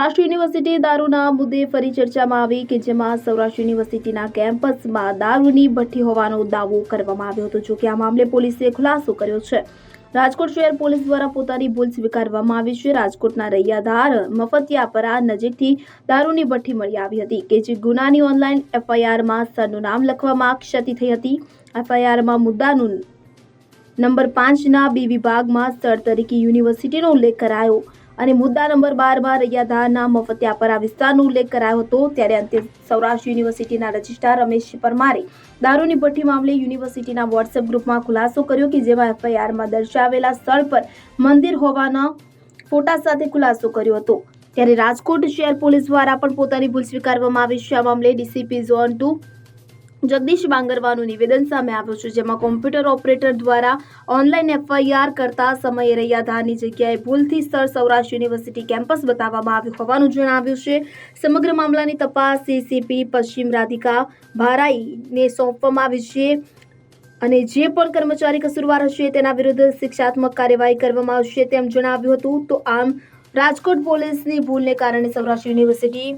Saurashtra university દારૂના મુદ્દે ફરી ચર્ચામાં આવી કે જેમાં સૌરાષ્ટ્ર યુનિવર્સિટીના કેમ્પસમાં દારૂની ભઠ્ઠી હોવાનો દાવો કરવામાં આવ્યો હતો. જોકે આ મામલે પોલીસે ખુલાસો કર્યો છે. રાજકોટ શહેર પોલીસ દ્વારા પોતાની ભૂલ સ્વીકારવામાં આવી છે. રાજકોટના રૈયાધાર મફતિયાપરા નજીકથી દારૂની ભઠ્ઠી મળી આવી હતી કે જે ગુનાની ઓનલાઈન એફઆઈઆરમાં સરનું નામ લખવામાં ક્ષતિ થઈ હતી. એફઆઈઆરમાં મુદ્દાનું નંબર પાંચના બી વિભાગમાં સ્થળ તરીકે યુનિવર્સિટીનો ઉલ્લેખ કરાયો. અને મુદ્દા નંબર બાર બારમાં રૈયાધારના મફતિયાપરા વિસ્તારનો ઉલ્લેખ કરાયો હતો. ત્યારે અંતે સૌરાષ્ટ્ર યુનિવર્સિટીના રજિસ્ટ્રાર રમેશ પરમારે દારૂની ભઠ્ઠી મામલે યુનિવર્સિટીના વોટ્સએપ ગ્રુપમાં ખુલાસો કર્યો કે જેમાં એફઆઈઆરમાં દર્શાવેલા સ્થળ પર મંદિર હોવાના ફોટા સાથે ખુલાસો કર્યો હતો. ત્યારે રાજકોટ શહેર પોલીસ દ્વારા પણ પોતાની ભૂલ સ્વીકારવામાં આવી છે. આ મામલે ડીસીપી ઝોન ટુ જગદીશ બાંગરવાનું નિવેદન સામે આવ્યું છે, જેમાં કોમ્પ્યુટર ઓપરેટર દ્વારા ઓનલાઈન એફઆઈઆર કરતા સમયે રૈયાધારની જગ્યાએ ભૂલથી સ્થળ સૌરાષ્ટ્ર યુનિવર્સિટી કેમ્પસ બતાવવામાં આવ્યું હોવાનું જણાવ્યું છે. સમગ્ર મામલાની તપાસ સીસીપી, પશ્ચિમ રાધિકા ભારાઈને સોંપવામાં આવી છે અને જે પણ કર્મચારી કસૂરવાર હશે તેના વિરુદ્ધ શિક્ષાત્મક કાર્યવાહી કરવામાં આવશે તેમ જણાવ્યું હતું. તો આમ, રાજકોટ પોલીસની ભૂલને કારણે સૌરાષ્ટ્ર યુનિવર્સિટી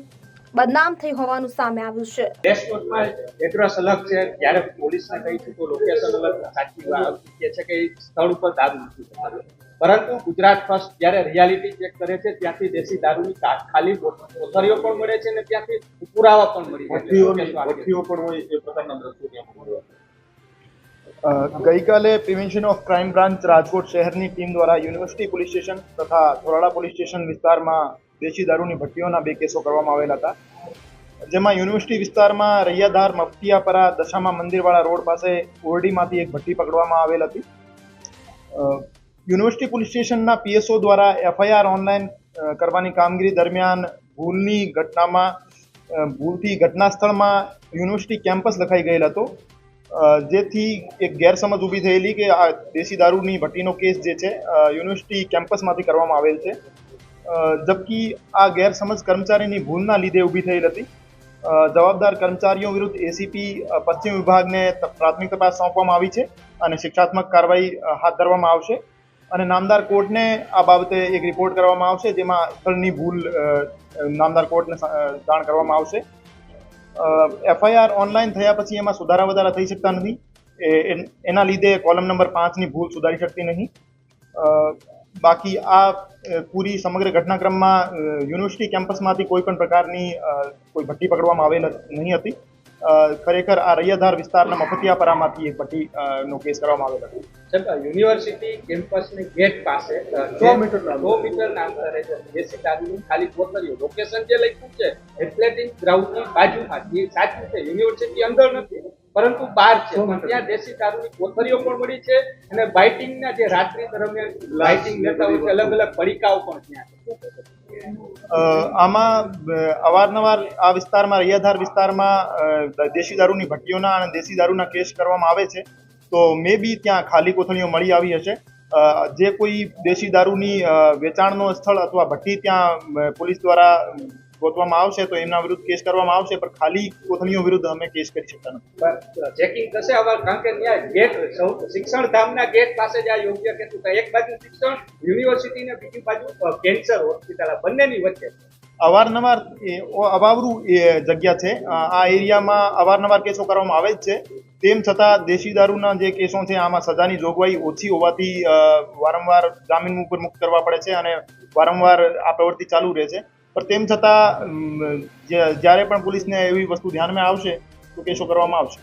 બદનામ થઈ હોવાનું સામે આવ્યું છે. ડેશબોર્ડમાં એડ્રેસ અલગ છે. જ્યારે પોલીસને કહીશું તો લોકેશન અલગ સાચી વાત કે છે કે સ્થળ ઉપર દારૂ નથી પરંતુ ગુજરાત ફર્સ્ટ જ્યારે રિયાલિટી ચેક કરે છે ત્યાંથી દેશી દારૂની ખાલી કોથળીઓ પણ મળે છે અને ત્યાંથી પુરાવા પણ મળી જાય છે. ભઠ્ઠીઓ પણ હોય એ પ્રકારના દ્રશ્યો ત્યાં ગઈકાલે prevention of crime branch Rajkot શહેરની ટીમ દ્વારા યુનિવર્સિટી પોલીસ સ્ટેશન તથા ધોરાડા પોલીસ સ્ટેશન વિસ્તારમાં દેશી દારૂની ભટ્ટીઓના બે કેસો કરવામાં આવેલા હતા. જેમાં યુનિવર્સિટી વિસ્તારમાં રૈયાધાર મફતિયાપરા દશામા મંદિરવાળા રોડ પાસે ઓરડીમાંથી એક ભઠ્ઠી પકડવામાં આવેલ હતી. યુનિવર્સિટી પોલીસ સ્ટેશનના પીએસઓ દ્વારા એફઆઈઆર ઓનલાઈન કરવાની કામગીરી દરમિયાન ભૂલની ઘટનામાં ભૂલથી ઘટના સ્થળમાં યુનિવર્સિટી કેમ્પસ લખાઈ ગયેલ હતો. જેથી એક ગેરસમજ ઊભી થયેલી કે આ દેશી દારૂની ભટ્ટીનો કેસ જે છે યુનિવર્સિટી કેમ્પસમાંથી કરવામાં આવેલ છે. જબકી આ ગેરસમજ કર્મચારીની ભૂલના લીધે ઊભી થયેલ હતી. જવાબદાર કર્મચારીઓ વિરુદ્ધ એસીપી પશ્ચિમ વિભાગને પ્રાથમિક તપાસ સોંપવામાં આવી છે અને શિક્ષાત્મક કાર્યવાહી હાથ ધરવામાં આવશે. અને નામદાર કોર્ટને આ બાબતે એક રિપોર્ટ કરવામાં આવશે જેમાં સ્થળની ભૂલ નામદાર કોર્ટને જાણ કરવામાં આવશે. એફઆઈઆર ઓનલાઈન થયા પછી એમાં સુધારા વધારા થઈ શકતા નથી. એના લીધે કોલમ નંબર પાંચની ભૂલ સુધારી શકતી નહીં. બાકી આ પૂરી સમગ્ર ઘટનાક્રમમાં યુનિવર્સિટી કેમ્પસમાંથી કોઈ પણ પ્રકારની કોઈ ભઠ્ઠી પકડવામાં આવેલ નહીં હતી. ખરેખર આ રૈયાધાર વિસ્તારના મફતિયાપરામાંથી એક ભઠ્ઠી નો કેસ કરવામાં આવેલ હતો. યુનિવર્સિટી કેમ્પસની ગેટ પાસે સો મીટર સો મીટરના અંતરે છે. દેશી દારૂની ખાલી કોથળીઓ લોકેશન જે લખ્યું છે એથ્લેટિક ગ્રાઉન્ડની બાજુમાં જે સાચું છે યુનિવર્સિટી અંદર નથી. પરંતુ બહાર છે. ત્યાં દેશી દારૂની કોથરીઓ પણ મળી છે અને બાઇટિંગના જે રાત્રિ દરમિયાન બાઇટિંગ લેતા હોય છે અલગ અલગ પડીકાઓ પણ ત્યાં છે. આમાં અવારનવાર આ વિસ્તારમાં રૈયાધાર વિસ્તારમાં દેશી દારૂની ભટ્ટીઓના અને દેશી દારૂના કેસ કરવામાં આવે છે. તો મે બી ત્યાં ખાલી કોથળીઓ મળી આવી હશે. જે કોઈ દેશી દારૂની વેચાણનો સ્થળ અથવા ભટ્ટી ત્યાં પોલીસ દ્વારા ગોતવામાં આવશે તો એમના વિરુદ્ધ કેસ કરવામાં આવશે પણ ખાલી કોથળીઓ વિરુદ્ધ અમે કેસ કરી શકતા નથી. ચેકિંગ થશે હવે કારણ કે ત્યાં ગેટ શિક્ષણ ધામના ગેટ પાસે જ આ યોગ્ય કેટલું એક બાજુ શિક્ષણ યુનિવર્સિટી ને બીજી બાજુ કેન્સર હોસ્પિટલ બંનેની વચ્ચે. અવારનવાર અવાવરું એ જગ્યા છે. આ એરિયામાં અવારનવાર કેસો કરવામાં આવે જ છે. તેમ છતાં દેશી દારૂના જે કેસો છે આમાં સજાની જોગવાઈ ઓછી હોવાથી વારંવાર જામીન ઉપર મુક્ત કરવા પડે છે અને વારંવાર આ પ્રવૃત્તિ ચાલુ રહે છે. પણ તેમ છતાં જ્યારે પણ પોલીસને એવી વસ્તુ ધ્યાનમાં આવશે તો કેસો કરવામાં આવશે.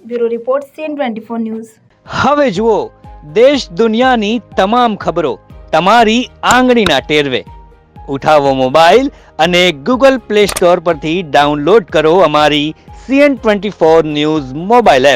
Bureau report CN twenty four news. હવે જુઓ દેશ દુનિયાની તમામ ખબરો તમારી આંગળીના ટેરવે. ઉઠાવો મોબાઈલ અને ગૂગલ પ્લે સ્ટોર પરથી ડાઉનલોડ કરો અમારી CN twenty four news mobile app.